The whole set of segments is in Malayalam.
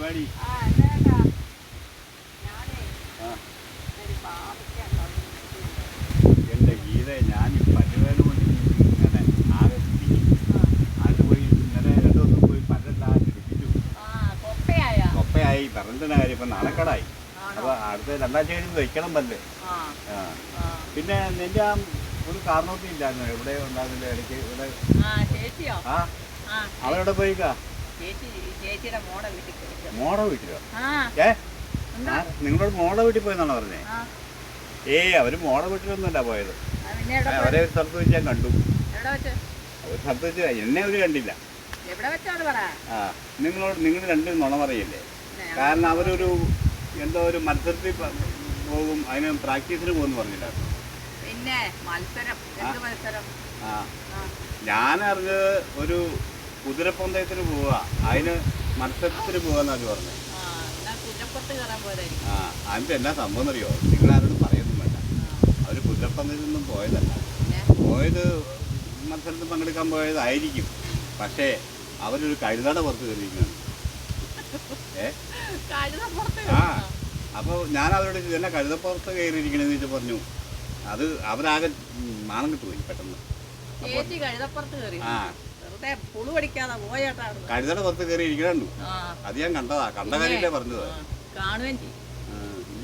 പരിപാടി. ഉണ്ടാക്കി. ഗീത ഞാൻ ഈ പല്ലുവേദന കൊണ്ട് ഇങ്ങനെ ആകെ കുടുങ്ങി. അത് പോയി ഇന്നലെ രണ്ടു ദിവസം പോയി പല്ലെല്ലാം ഇടിപ്പിച്ചു. ആ, കൊപ്പയായ? കൊപ്പയായി. പറഞ്ഞിട്ട് കാര്യം ഇപ്പം നാണക്കടായി. ആണോ? അപ്പോൾ അടുത്ത രണ്ടാഴ്ച കഴിയുമ്പോൾ വയ്ക്കണം പല്ല്. പിന്നെ നിന്റെ ആ ഒരു കാരണമൊന്നും ഇല്ലായിരുന്നു? എവിടെ ഉണ്ടാകുന്നില്ല ഇടയ്ക്ക് ഇവിടെ. അവരെവിടെ പോയിക്കാ? മോടെ വീട്ടിലോ? ഏ? നിങ്ങളോട് മോടെ വീട്ടിൽ പോയെന്നാണോ പറഞ്ഞേ? ഏ അവർ മോടെ വീട്ടിലൊന്നുമല്ല പോയത്? അവരെ ഒരു സ്ഥലത്ത് വെച്ച് ഞാൻ കണ്ടു? ഒരു സ്ഥലത്ത് വെച്ച് എന്നെ അവർ കണ്ടില്ല. ആ നിങ്ങളോട് നിങ്ങൾ രണ്ടും നുണ പറയില്ലേ? കാരണം അവരൊരു എന്തോ? ഒരു മത്സരത്തിൽ പോകും അതിന് പ്രാക്ടീസിന് പോകുന്നു പറഞ്ഞില്ലായിരുന്നു പിന്നെ മത്സരം ആ, ഞാൻ അറിഞ്ഞത് ഒരു കുതിരപ്പന്തയത്തിന് പോവുക. അതിന് മത്സരത്തിന് പോവാന്നാണ് പറഞ്ഞത് ആ, അതിന്റെ എന്നാ സംഭവം അറിയോ നിങ്ങളാരോടും പറയൊന്നും വേണ്ട. അവർ അവർ കുതിരപ്പന്തയത്തിനൊന്നും പോയതല്ല. പോയത് മത്സരത്തിൽ പങ്കെടുക്കാൻ പോയതായിരിക്കും. പക്ഷേ അവരൊരു കഴുതയുടെ പുറത്ത് കയറിയിരിക്കുകയാണ്. ഏ? ആ. അപ്പോൾ ഞാൻ അവരോട് എന്നെ കഴുതപ്പുറത്ത് കയറിയിരിക്കണെന്ന് വെച്ച് പറഞ്ഞു. അത് അവരാകെ മാനം കിട്ടുപോയി പെട്ടെന്ന്. ആ പുളു പഠിക്കാതെ പോയേട്ടാ. കഴുതയുടെ പുറത്ത് കയറി ഇരിക്കണു അത് ഞാൻ കണ്ടതാ. കണ്ട കാര്യമില്ലേ പറഞ്ഞത്? കാണുകയും ചെയ്യും.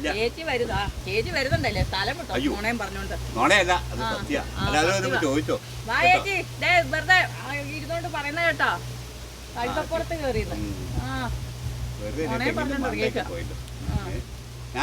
ചേച്ചി വരുതാ. ചേച്ചി വരുന്നുണ്ടല്ലേ? സ്ഥലം അയ്യോ. പറഞ്ഞോണ്ട്. നോണയല്ല അത് സത്യ. അല്ലാതെ ചോദിച്ചോ വാ ചേച്ചി. വെറുതെ ഇരുന്നോണ്ട് പറയുന്ന കേട്ടോ. കഴുതപ്പുറത്ത് കയറിയത്. ആ. നോണയെ പറഞ്ഞോണ്ട്. പോയിട്ട്.